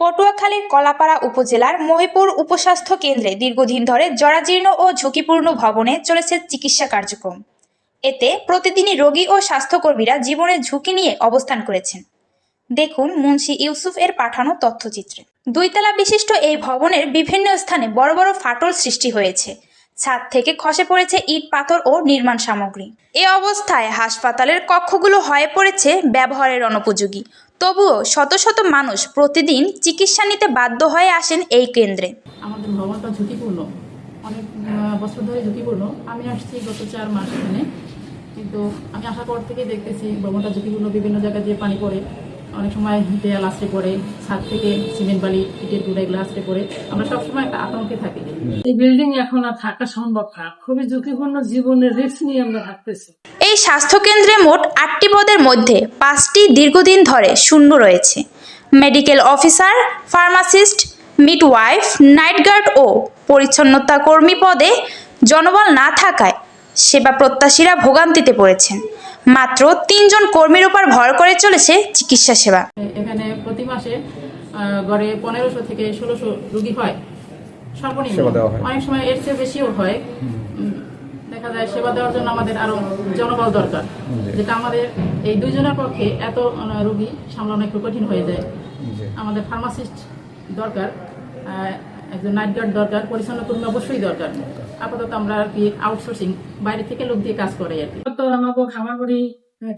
পটুয়াখালীর কলাপাড়া উপজেলার মহিপুর উপস্বাস্থ্য কেন্দ্রে দীর্ঘদিন ধরে জরাজীর্ণ ও ঝুঁকিপূর্ণ ভবনে চলেছে চিকিৎসা কার্যক্রম। এতে প্রতিদিনই রোগী ও স্বাস্থ্যকর্মীরা জীবনের ঝুঁকি নিয়ে অবস্থান করেছেন। দেখুন মুন্সি ইউসুফ এর পাঠানো তথ্যচিত্রে। দুইতলা বিশিষ্ট এই ভবনের বিভিন্ন স্থানে বড় বড় ফাটল সৃষ্টি হয়েছে। ছাদ থেকে খসে পড়েছে ইট পাথর ও নির্মাণ সামগ্রী। এ অবস্থায় হাসপাতালের কক্ষগুলো হয়ে পড়েছে ব্যবহারের অনুপযোগী। তবুও শত শত মানুষ প্রতিদিন চিকিৎসা নিতে বাধ্য হয়ে আসেন এই কেন্দ্রে। আমাদের ভ্রমণটা ঝুঁকিপূর্ণ। অনেক বছর ধরে ঝুঁকিপূর্ণ। আমি আসছি গত চার মাস এখানে। কিন্তু আমি আসার পর থেকে দেখতেছি ভ্রমণটা ঝুঁকিপূর্ণ, বিভিন্ন জায়গায় দিয়ে পানি পড়ে। অনেক সময় দেয়াল আশ্রে পড়ে ছাদ থেকে সিমেন্ট বালি ইটের গুঁড়া এগুলো পড়ে। আমরা সবসময় একটা আতঙ্কে থাকি। এই বিল্ডিং এখন আর থাকা সম্ভব না। খুবই ঝুঁকিপূর্ণ জীবনের রিস্ক নিয়ে আমরা থাকতেছি। এই স্বাস্থ্যকেন্দ্রে মোট আটটি পদের মধ্যে পাঁচটি দীর্ঘদিন ধরে শূন্য রয়েছে। Medical officer pharmacist midwife night guard ও পরিচ্ছন্নতা কর্মী পদে জনবল না থাকায় সেবা প্রত্যাশীরা ভোগান্তিতে পড়েছেন। মাত্র তিনজন কর্মীর উপর ভর করে চলেছে চিকিৎসা সেবা। এখানে প্রতি মাসে গড়ে পনেরোশো থেকে ষোলোশো রুগী হয়। সর্বনিম্ন। সেবা দেওয়া হয়। অনেক সময় এর চেয়ে বেশিও হয়। দেখা যায় সেবা দেওয়ার জন্য আমাদের আরও জনবল দরকার। যেটা আমাদের এই দুইজনের পক্ষে এত রুগী সামলানো একটু কঠিন হয়ে যায়। আমাদের ফার্মাসিস্ট দরকার। একজন নাইট গার্ড দরকার পরিচ্ছন্ন কর্মী অবশ্যই দরকার। আপাতত আমরা আর কি আউটসোর্সিং বাইরে থেকে লোক দিয়ে কাজ করে আর কি। তো আমাকে খামারবাড়ি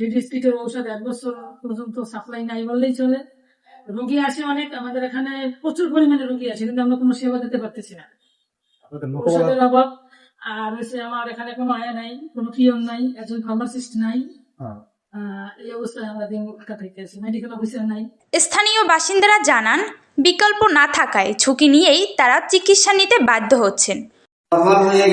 ডিডিসপিটের ঔষধ এক বছর পর্যন্ত সাপ্লাই নাই বললেই চলে। রোগী আসে অনেক আমাদের এখানে প্রচুর পরিমাণে রোগী আছে কিন্তু আমরা কোনো সেবা দিতে পারতেছি না। ঔষধের অভাব আর হচ্ছে আমার এখানে কোনো আয়া নাই কোনো পিয়ন নাই একজন ফার্মাসিস্ট নাই। স্থানীয় বাসিন্দারা জানান বিকল্প না থাকায় ঝুঁকি নিয়েই তারা চিকিৎসা নিতে বাধ্য হচ্ছেন। হয়ে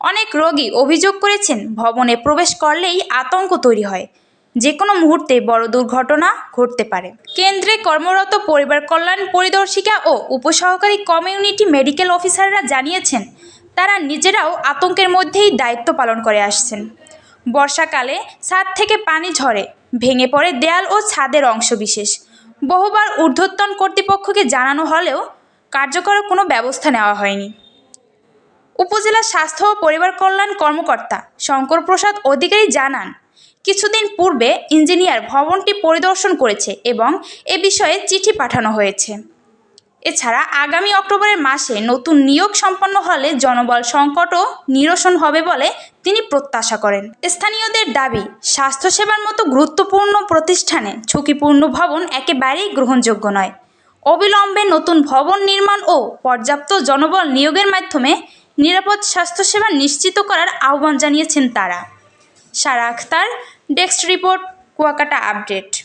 অনেক রোগী অভিযোগ করেছেন ভবনে প্রবেশ করলেই আতঙ্ক তৈরি হয়। যে কোনো মুহূর্তে বড় দুর্ঘটনা ঘটতে পারে। কেন্দ্রে কর্মরত পরিবার কল্যাণ পরিদর্শিকা ও উপসহকারী কমিউনিটি মেডিকেল অফিসাররা জানিয়েছেন তারা নিজেরাও আতঙ্কের মধ্যেই দায়িত্ব পালন করে আসছেন। বর্ষাকালে ছাদ থেকে পানি ঝরে, ভেঙে পড়ে দেয়াল ও ছাদের অংশবিশেষ বহুবার ঊর্ধ্বতন কর্তৃপক্ষকে জানানো হলেও কার্যকর কোনো ব্যবস্থা নেওয়া হয়নি। উপজেলা স্বাস্থ্য ও পরিবার কল্যাণ কর্মকর্তা শঙ্কর প্রসাদ অধিকারী জানান, কিছুদিন পূর্বে ইঞ্জিনিয়ার ভবনটি পরিদর্শন করেছে এবং এ বিষয়ে চিঠি পাঠানো হয়েছে। এছাড়া আগামী অক্টোবরের মাসে নতুন নিয়োগ সম্পন্ন হলে জনবল সংকটও নিরসন হবে বলে তিনি প্রত্যাশা করেন। স্থানীয়দের দাবি, স্বাস্থ্যসেবার মতো গুরুত্বপূর্ণ প্রতিষ্ঠানে ঝুঁকিপূর্ণ ভবন একেবারেই গ্রহণযোগ্য নয়। অবিলম্বে নতুন ভবন নির্মাণ ও পর্যাপ্ত জনবল নিয়োগের মাধ্যমে নিরাপদ স্বাস্থ্যসেবা নিশ্চিত করার আহ্বান জানিয়েছেন তারা। Sara Akhtar, desk report, Kuakata update.